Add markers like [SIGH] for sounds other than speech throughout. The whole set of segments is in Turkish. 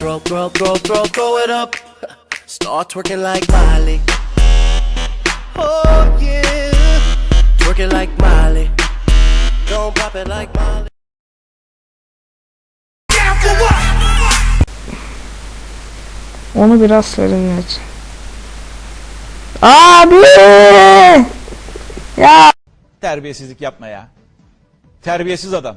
Throw, throw, throw, throw, throw it up. Start twerking like Miley. Oh yeah, twerking like Miley. Don't pop it like Miley. Onu biraz serinlet. Abi! Ya Terbiyesizlik yapma ya. Terbiyesiz adam.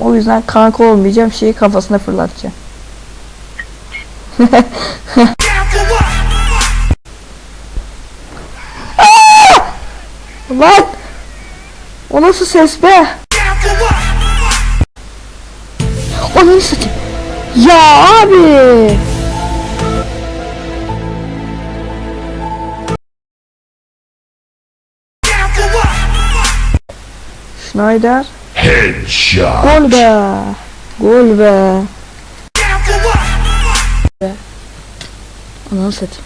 O yüzden kanka olmayacağım şeyi kafasına fırlatacağım. [LAUGHS] Lan! O nasıl ses be? Onu satayım. Ya abi! Schneider. Headshot. Gol be. Gol be. Ananı satayım.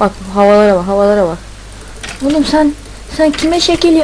Bak havalara bak havalara bak. Oğlum sen sen kime şekil